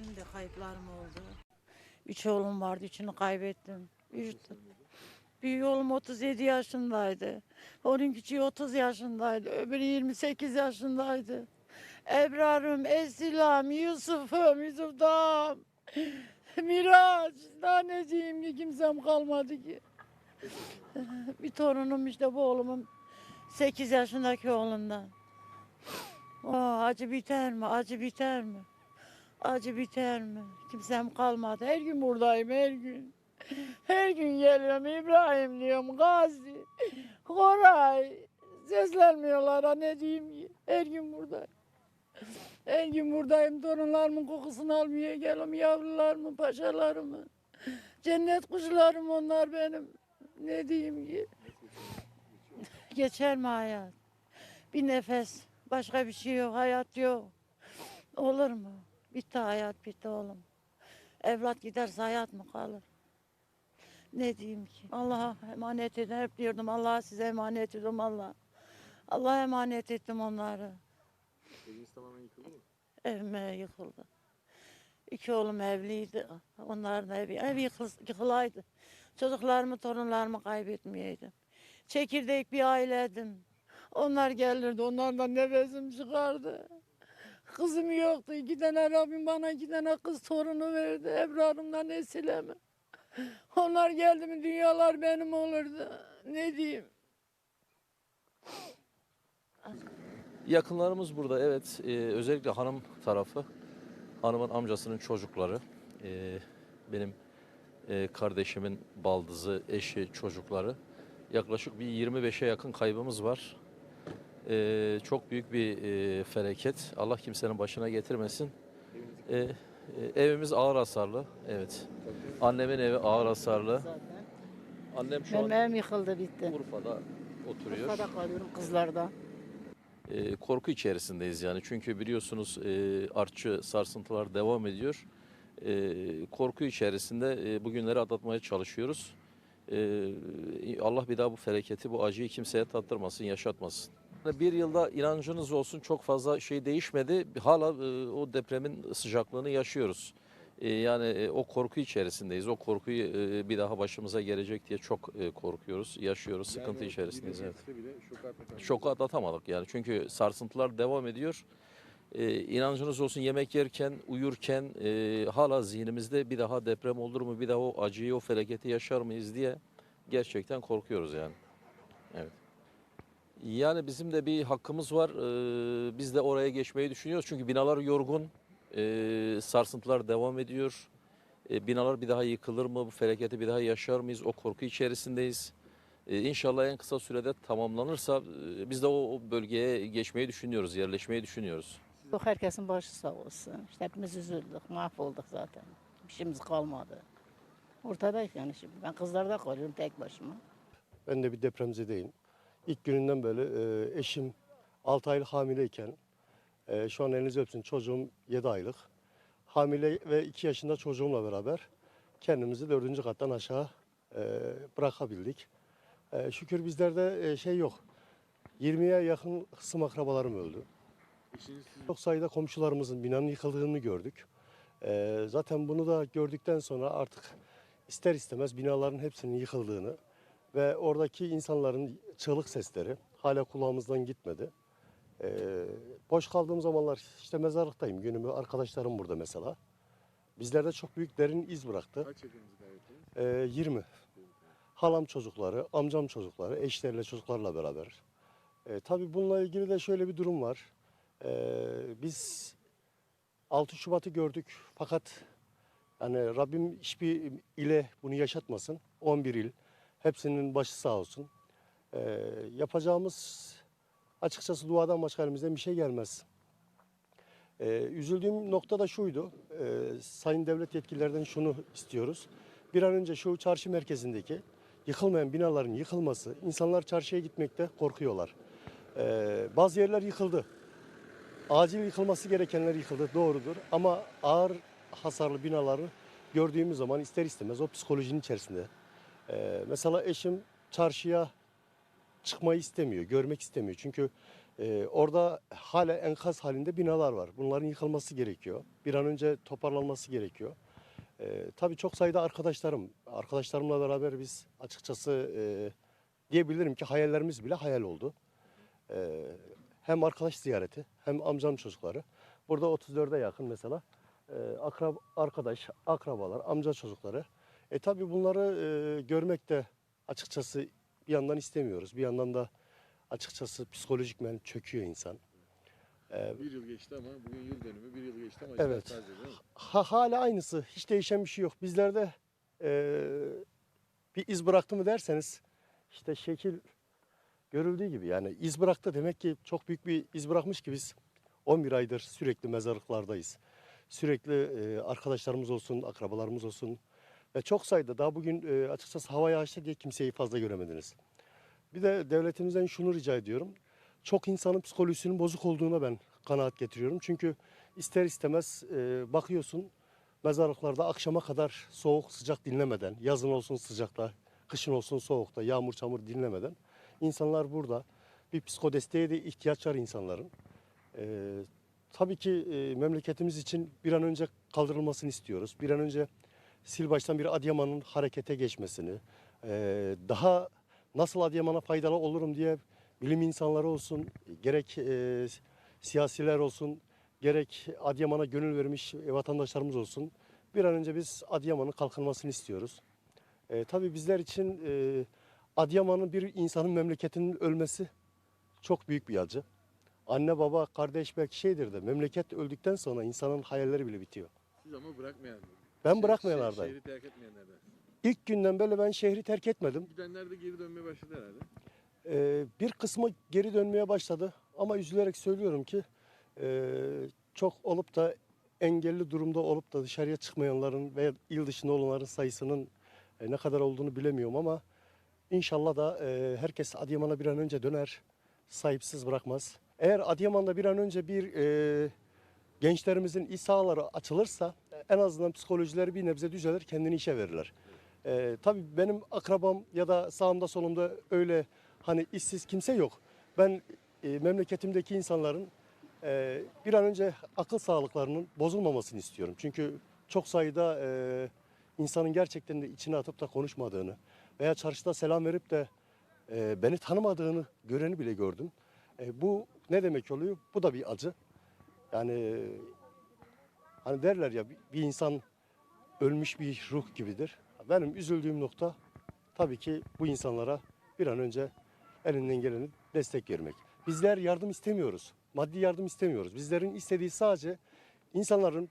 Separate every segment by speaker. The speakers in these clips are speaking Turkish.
Speaker 1: Benim de kayıplarım oldu. Üç oğlum vardı, üçünü kaybettim. Üç, büyük oğlum 37 yaşındaydı. Onun küçüğü 30 yaşındaydı. Öbürü 28 yaşındaydı. Ebrar'ım, Esilam, Yusuf'um, Yusuf Dağım, Miraç. Daha ne diyeyim ki kimsem kalmadı ki. Bir torunum işte bu oğlumun 8 yaşındaki oğlundan. Oh, acı biter mi? Acı biter mi? Acı biter mi? Kimsem kalmadı. Her gün buradayım, her gün. Her gün geliyorum İbrahim diyorum, Gazi, Koray. Seslenmiyorlar ne diyeyim ki. Her gün buradayım. Her gün buradayım. Torunlarımın kokusunu almaya geliyorum. Yavrularımın, paşalarımın. Cennet kuşlarım onlar benim. Ne diyeyim ki. Geçer mi hayat? Bir nefes. Başka bir şey yok. Hayat yok. Olur mu? Bitti hayat bitti oğlum. Evlat giderse hayat mı kalır? Ne diyeyim ki? Allah'a emanet edin. Hep diyordum Allah'a size emanet ediyorum Allah. Allah'a emanet ettim onları.
Speaker 2: Eviniz tamamen yıkıldı mı?
Speaker 1: Evime yıkıldı. İki oğlum evliydi. Onların evi, ev yıkıl, yıkılaydı. Çocuklarımı, torunlarımı kaybetmeyeydim. Çekirdek bir aileydim. Onlar gelirdi, onlardan nefesim çıkardı. Kızım yoktu. İki tane Rabbim bana iki tane kız torunu verdi. Ebrarımdan Esilem'e. Onlar geldi mi dünyalar benim olurdu. Ne diyeyim?
Speaker 3: Yakınlarımız burada evet. Ee, özellikle hanım tarafı. Hanımın amcasının çocukları. ee, benim ee, kardeşimin baldızı, eşi, çocukları. Yaklaşık bir 25'e yakın kaybımız var. Ee, çok büyük bir ee, felaket. Allah kimsenin başına getirmesin. Ee, e, evimiz ağır hasarlı. Evet. Annemin evi ağır hasarlı. Annem şu
Speaker 4: Benim
Speaker 3: an
Speaker 4: evim yıkıldı bitti.
Speaker 3: Urfa'da oturuyor.
Speaker 4: Urfa'da kalıyorum kızlarda.
Speaker 3: E, korku içerisindeyiz yani. Çünkü biliyorsunuz e, artçı sarsıntılar devam ediyor. E, korku içerisinde e, bugünleri atlatmaya çalışıyoruz. E, Allah bir daha bu felaketi, bu acıyı kimseye tattırmasın, yaşatmasın. Bir yılda inancınız olsun çok fazla şey değişmedi. Hala e, o depremin sıcaklığını yaşıyoruz. E, yani e, o korku içerisindeyiz. O korkuyu e, bir daha başımıza gelecek diye çok e, korkuyoruz, yaşıyoruz, sıkıntı
Speaker 2: o
Speaker 3: içerisindeyiz. Evet
Speaker 2: bile şoku atlatamadık.
Speaker 3: şoku atlatamadık yani. Çünkü sarsıntılar devam ediyor. Ee, inancınız olsun yemek yerken, uyurken e, hala zihnimizde bir daha deprem olur mu, bir daha o acıyı, o felaketi yaşar mıyız diye gerçekten korkuyoruz yani. Evet. Yani bizim de bir hakkımız var. Ee, biz de oraya geçmeyi düşünüyoruz. Çünkü binalar yorgun, ee, sarsıntılar devam ediyor. Ee, binalar bir daha yıkılır mı, bu felaketi bir daha yaşar mıyız? O korku içerisindeyiz. Ee, İnşallah en kısa sürede tamamlanırsa e, biz de o, o bölgeye geçmeyi düşünüyoruz, yerleşmeyi düşünüyoruz.
Speaker 4: Yok herkesin başı sağ olsun. İşte hepimiz üzüldük, mahvolduk zaten. Bir şeyimiz kalmadı. Ortadayız yani şimdi. Ben kızlarda kalıyorum tek başıma.
Speaker 5: Ben de bir depremzedeyim. İlk gününden böyle e, eşim 6 aylık hamileyken e, şu an elinizi öpsün çocuğum 7 aylık. Hamile ve 2 yaşında çocuğumla beraber kendimizi dördüncü kattan aşağı e, bırakabildik. E, şükür bizlerde e, şey yok. 20'ye yakın kısım akrabalarım öldü. Çok sayıda komşularımızın binanın yıkıldığını gördük. Ee, zaten bunu da gördükten sonra artık ister istemez binaların hepsinin yıkıldığını ve oradaki insanların çığlık sesleri hala kulağımızdan gitmedi. Ee, boş kaldığım zamanlar işte mezarlıktayım günümü arkadaşlarım burada mesela. Bizlerde çok büyük derin iz bıraktı.
Speaker 2: kaç yakınınızı kaybettiniz?
Speaker 5: Ee, 20. Halam çocukları, amcam çocukları, eşleriyle çocuklarla beraber. Ee, tabii bununla ilgili de şöyle bir durum var. Ee, biz 6 Şubat'ı gördük fakat yani Rabbim hiçbir ile bunu yaşatmasın. 11 il, hepsinin başı sağ olsun. Ee, yapacağımız açıkçası duadan başka elimizden bir şey gelmez. Ee, üzüldüğüm nokta da şuydu. Ee, sayın devlet yetkililerden şunu istiyoruz. Bir an önce şu çarşı merkezindeki yıkılmayan binaların yıkılması, insanlar çarşıya gitmekte korkuyorlar. Ee, bazı yerler yıkıldı. Acil yıkılması gerekenler yıkıldı, doğrudur. Ama ağır hasarlı binaları gördüğümüz zaman ister istemez o psikolojinin içerisinde. Ee, mesela eşim çarşıya çıkmayı istemiyor, görmek istemiyor. Çünkü Ee, orada hala enkaz halinde binalar var. Bunların yıkılması gerekiyor. Bir an önce toparlanması gerekiyor. Ee, tabii çok sayıda arkadaşlarım, arkadaşlarımla beraber biz açıkçası e, diyebilirim ki hayallerimiz bile hayal oldu. Ee, hem arkadaş ziyareti hem amcam çocukları. Burada 34'e yakın mesela e, akrab arkadaş, akrabalar, amca çocukları. E tabii bunları e, görmek de açıkçası bir yandan istemiyoruz. Bir yandan da açıkçası psikolojikmen çöküyor insan.
Speaker 2: Bir yıl geçti ama bugün yıl dönümü bir yıl geçti ama
Speaker 5: Evet.
Speaker 2: taze değil mi?
Speaker 5: Ha, hala aynısı. Hiç değişen bir şey yok. Bizlerde e, bir iz bıraktı mı derseniz işte şekil görüldüğü gibi yani iz bıraktı demek ki çok büyük bir iz bırakmış ki biz 11 aydır sürekli mezarlıklardayız. Sürekli e, arkadaşlarımız olsun, akrabalarımız olsun ve çok sayıda daha bugün e, açıkçası hava yağışlı diye kimseyi fazla göremediniz. Bir de devletimizden şunu rica ediyorum. Çok insanın psikolojisinin bozuk olduğuna ben kanaat getiriyorum. Çünkü ister istemez e, bakıyorsun mezarlıklarda akşama kadar soğuk sıcak dinlemeden, yazın olsun sıcakta, kışın olsun soğukta, yağmur çamur dinlemeden insanlar burada bir psikodesteğe de ihtiyaç var insanların. E, tabii ki e, memleketimiz için bir an önce kaldırılmasını istiyoruz. Bir an önce sil baştan bir Adıyaman'ın harekete geçmesini, e, daha nasıl Adıyaman'a faydalı olurum diye bilim insanları olsun, gerek e, siyasiler olsun, gerek Adıyaman'a gönül vermiş vatandaşlarımız olsun. Bir an önce biz Adıyaman'ın kalkınmasını istiyoruz. E, tabii bizler için e, Adıyaman'ın bir insanın memleketinin ölmesi çok büyük bir acı. Anne baba kardeş belki şeydir de memleket öldükten sonra insanın hayalleri bile bitiyor.
Speaker 2: Siz ama bırakmayan.
Speaker 5: Ben bırakmayanlardayım.
Speaker 2: Şehri terk etmeyenlerden.
Speaker 5: İlk günden böyle ben şehri terk etmedim.
Speaker 2: Gidenler de geri dönmeye başladı herhalde.
Speaker 5: Ee, bir kısmı geri dönmeye başladı ama üzülerek söylüyorum ki e, çok olup da engelli durumda olup da dışarıya çıkmayanların ve il dışında olanların sayısının e, ne kadar olduğunu bilemiyorum ama inşallah da e, herkes Adıyaman'a bir an önce döner, sahipsiz bırakmaz. Eğer Adıyaman'da bir an önce bir e, gençlerimizin iş sahaları açılırsa en azından psikolojileri bir nebze düzelir, kendini işe verirler. Ee, tabii benim akrabam ya da sağımda solumda öyle hani işsiz kimse yok. Ben e, memleketimdeki insanların e, bir an önce akıl sağlıklarının bozulmamasını istiyorum. Çünkü çok sayıda e, insanın gerçekten de içine atıp da konuşmadığını veya çarşıda selam verip de e, beni tanımadığını göreni bile gördüm. E, bu ne demek oluyor? Bu da bir acı. Yani hani derler ya bir- insan ölmüş bir ruh gibidir. Benim üzüldüğüm nokta tabii ki bu insanlara bir an önce elinden geleni destek vermek. Bizler yardım istemiyoruz. Maddi yardım istemiyoruz. Bizlerin istediği sadece insanların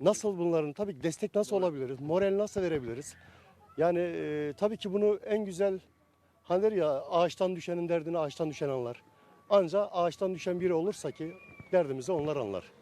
Speaker 5: nasıl bunların tabii ki destek nasıl olabiliriz? Moral nasıl verebiliriz? Yani e, tabii ki bunu en güzel hani der ya ağaçtan düşenin derdini ağaçtan düşen anlar. Ancak ağaçtan düşen biri olursa ki derdimizi onlar anlar.